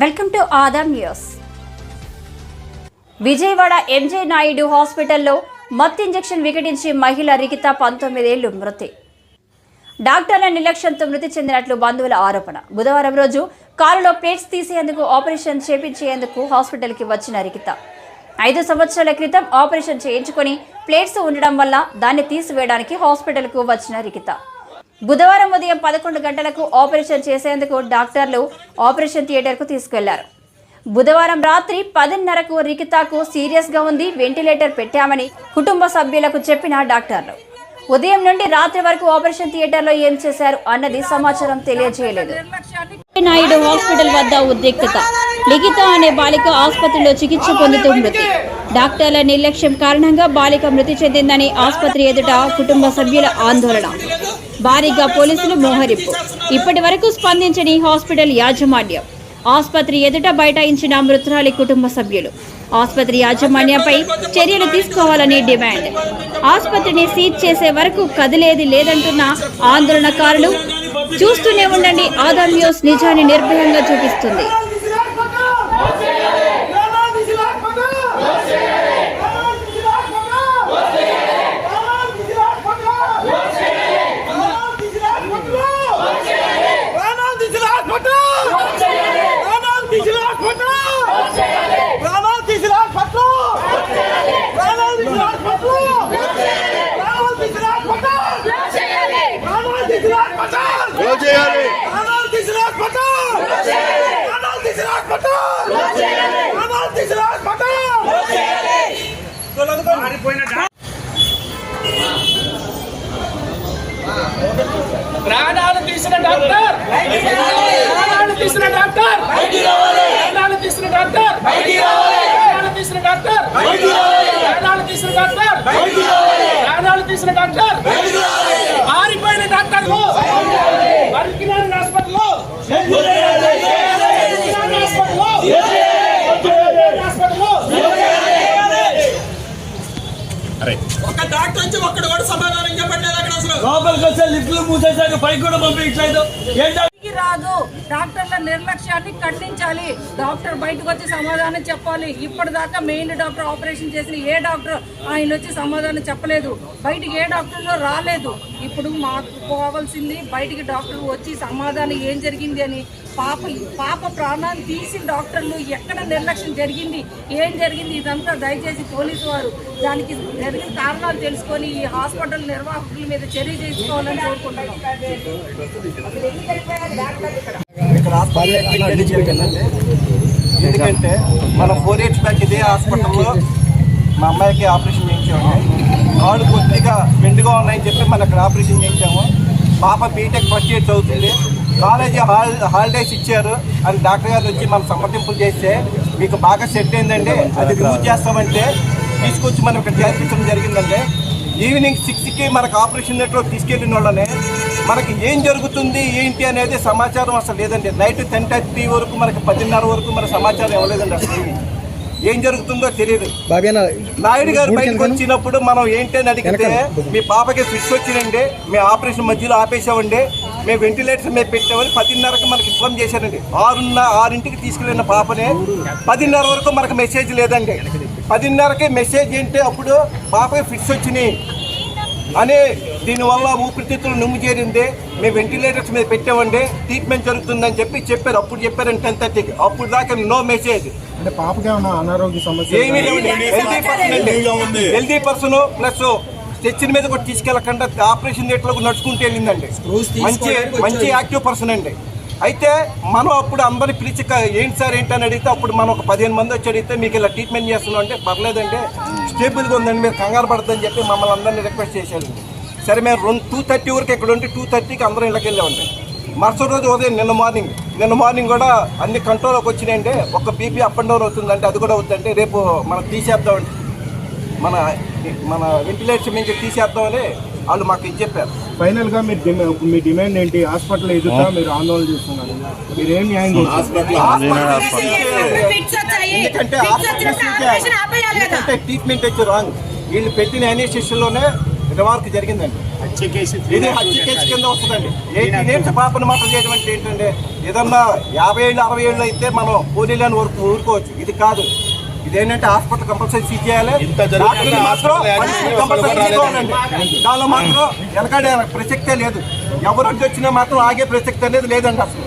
Welcome to Adam news. Vijayawada MJ Naidu హాస్పిటల్లో మత్ injection వికటించి మహిళ రిగిత పంతొమ్మిదేళ్ళు మృతి. డాక్టర్ల నిర్లక్ష్యంతో మృతి చెందినట్లు బంధువుల ఆరోపణ. బుధవారం రోజు కారులో ప్లేట్స్ తీసేందుకు ఆపరేషన్ చేపించేందుకు హాస్పిటల్కి వచ్చిన రిగిత ఐదు సంవత్సరాల క్రితం ఆపరేషన్ చేయించుకొని ప్లేట్స్ ఉండడం వల్ల దాన్ని తీసివేయడానికి హాస్పిటల్కు వచ్చిన రిగిత బుధవారం ఉదయం పదకొండు గంటలకు ఆపరేషన్ చేసేందుకు డాక్టర్లు ఆపరేషన్ థియేటర్కు తీసుకెళ్ళారు. బుధవారం రాత్రి పదిన్నరకు రికితాకు సీరియస్గా ఉంది వెంటిలేటర్ పెట్టామని కుటుంబ సభ్యులకు చెప్పిన డాక్టర్లు. ఉదయం నుండి రాత్రి వరకు ఆపరేషన్ థియేటర్లో ఏం చేశారు అన్నది సమాచారం తెలియజేయలేదు. నాయుడు హాస్పిటల్ వద్ద ఉద్రిక్తత. లిఖిత అనే బాలిక ఆసుపత్రిలో చికిత్స పొందుతూ మృతి. డాక్టర్ల నిర్లక్ష్యం కారణంగా బాలిక మృతి చెందిందని ఆసుపత్రి ఎదుట కుటుంబ సభ్యుల ఆందోళన. భారీగా పోలీసులు మోహరింపు. ఇప్పటి వరకు స్పందించని హాస్పిటల్ యాజమాన్యం. ఆసుపత్రి ఎదుట బైఠాయించిన మృతురాలి కుటుంబ సభ్యులు. ఆసుపత్రి యాజమాన్యంపై చర్యలు తీసుకోవాలని డిమాండ్. ఆసుపత్రిని సీజ్ చేసే వరకు కదిలేది లేదంటున్న ఆందోళనకారులు చూస్తూనే ఉండండి ఆదాం న్యూస్ నిజాన్ని నిర్భయంగా చూపిస్తుంది. ప్రాణాలు తీసిన డాక్టర్! ప్రాణాలు తీసిన డాక్టర్! ప్రాణాలు తీసిన డాక్టర్! ప్రాణాలు తీసిన డాక్టర్! ప్రాణాలు తీసిన డాక్టర్! ప్రాణాలు తీసిన డాక్టర్! పారిపోయిన డాక్టర్లు బతికినారు హాస్పిటల్లో! హాస్పిటల్లో ఒక డాక్టర్ వచ్చి ఒక్కడు కూడా సమాధానం చెప్పట్లేదు అక్కడ అసలు. లోపలికి వస్తే లిఫ్ట్లు మూసేసాక పైకి కూడా పంపించలేదు ఏంటో రాదు. డాక్టర్ల నిర్లక్ష్యాన్ని ఖండించాలి. డాక్టర్ బయటకు వచ్చి సమాధానం చెప్పాలి. ఇప్పటిదాకా మెయిన్ డాక్టర్ ఆపరేషన్ చేసిన ఏ డాక్టర్ ఆయన వచ్చి సమాధానం చెప్పలేదు. బయటికి ఏ డాక్టర్ రాలేదు. ఇప్పుడు మాకు పోవాల్సింది బయటికి డాక్టర్ వచ్చి సమాధానం ఏం జరిగింది అని పాప పాప ప్రాణాన్ని తీసిన డాక్టర్లు ఎక్కడ నిర్లక్ష్యం జరిగింది? ఏం జరిగింది? ఇదంతా దయచేసి పోలీసు వారు దానికి జరిగిన కారణాలు తెలుసుకొని ఈ హాస్పిటల్ నిర్వాహకుల మీద చర్య చేసుకోవాలని కోరుకుంటున్నాం. ఇక్కడ ఎందుకంటే మనం ఫోర్ ఇయర్స్ బ్యాక్ ఇదే హాస్పిటల్లో మా అమ్మాయికి ఆపరేషన్ చేయించాము. కాళ్ళు కొద్దిగా మెండుగా ఉన్నాయని చెప్పి మనం ఇక్కడ ఆపరేషన్ చేయించాము. పాప బీటెక్ ఫస్ట్ ఇయర్ చదువుతుంది. కాలేజీ హాల్ హాలిడేస్ ఇచ్చారు. అని డాక్టర్ గారు వచ్చి మనం సంప్రదింపులు చేస్తే మీకు బాగా సెట్ అయిందండి అది రిమూవ్ చేస్తామంటే తీసుకొచ్చి మనం ఇక్కడ చేర్పించడం జరిగిందండి ఈవినింగ్ సిక్స్కి మనకు ఆపరేషన్ నెట్వర్క్ తీసుకెళ్ళిన వాళ్ళనే మనకి ఏం జరుగుతుంది ఏంటి అనేది సమాచారం అసలు లేదండి. నైట్ టెన్ థర్టీ వరకు మనకి పదిన్నర వరకు మన సమాచారం ఇవ్వలేదండి అసలు ఏం జరుగుతుందో తెలియదు. నాయుడు గారు బయటకు వచ్చినప్పుడు మనం ఏంటి అని అడిగితే మీ పాపకి ఫిష్ వచ్చినండి మేము ఆపరేషన్ మధ్యలో ఆపేసామండి మేము వెంటిలేటర్ మీద పెట్టామని పదిన్నరకు మనకి ఇన్ఫార్మ్ చేశారండి. ఆరున్న ఆరింటికి తీసుకెళ్ళిన పాపనే పదిన్నర వరకు మనకు మెసేజ్ లేదండి. పదిన్నరకే మెసేజ్ ఏంటి? అప్పుడు పాపకి ఫిష్ వచ్చినాయి. అనే దీనివల్ల ఊపిరితిత్తులు నుమ్ము చేరింది. మేము వెంటిలేటర్స్ మీద పెట్టామండి ట్రీట్మెంట్ జరుగుతుందని చెప్పి చెప్పారు. అప్పుడు చెప్పారండి టెన్ థర్టీకి అప్పుడు దాకా నో మెసేజ్ అంటే పాపకి అనారోగ్య సమస్య ఏమీ లేవండి. Healthy person healthy person plus స్టెచ్చిన మీద కూడా తీసుకెళ్ళకుండా ఆపరేషన్ థియేటర్లోకి నడుచుకుంటూ వెళ్ళిందండి. మంచి మంచి యాక్టివ్ పర్సన్ అండి. అయితే మనం అప్పుడు అందరిని పిలిచి ఏంటి సార్ ఏంటి అని అడిగితే అప్పుడు మనం ఒక పదిహేను మంది వచ్చి అడిగితే మీకు ఇలా ట్రీట్మెంట్ చేస్తున్నాం అంటే పర్లేదండి స్టేబుల్గా ఉందండి మీరు కంగారు పడద్దని చెప్పి మమ్మల్ని అందరినీ రిక్వెస్ట్ చేశారు సరే మేము రెండు టూ థర్టీ వరకు ఇక్కడ ఉంటే టూ థర్టీకి అందరం ఇళ్ళకి వెళ్ళామండి. మరుసటి రోజు ఉదయం నిన్న మార్నింగ్ నిన్న మార్నింగ్ కూడా అన్ని కంట్రోల్లోకి వచ్చినాయంటే ఒక బీపీ అప్ అండ్ డౌన్ అవుతుందంటే అది కూడా అవుతుందంటే రేపు మనం తీసేద్దామండి. మన మన వెంటిలేషన్ నుంచి తీసేద్దామని వాళ్ళు మాకు ఇది చెప్పారు. ఫైనల్గా మీరు డిమా- మీ డిమాండ్ ఏంటి? హాస్పిటల్ ఎదుట మీరు ఆందోళన చేస్తున్నారు. మీరు ఏం న్యాయం చేస్తారు? ఎందుకంటే ఎందుకంటే ట్రీట్మెంట్ వచ్చి రాంగ్ వీళ్ళు పెట్టిన లోనే రిమార్క్ జరిగిందండి. ఇది హత్య కేసు కింద వస్తుందండి. ఎయిటీన్ ఇయర్స్ పాపను మాత్రం చేయడం అంటే ఏంటంటే ఏదన్నా యాభై ఏళ్ళు అరవై ఏళ్ళు అయితే మనం పోలీలని ఊరుకు ఊరుకోవచ్చు. ఇది కాదు. ఇదేంటంటే హాస్పిటల్ కంపల్సరీ సీజ్ చేయాలి. డాక్టర్లు మాత్రం కంపల్సరీ తీసుకోవాలండి దానిలో మాత్రం వెనకడే ప్రసక్తే లేదు. ఎవరు వచ్చినా మాత్రం ఆగే ప్రసక్తి అనేది లేదండి అసలు.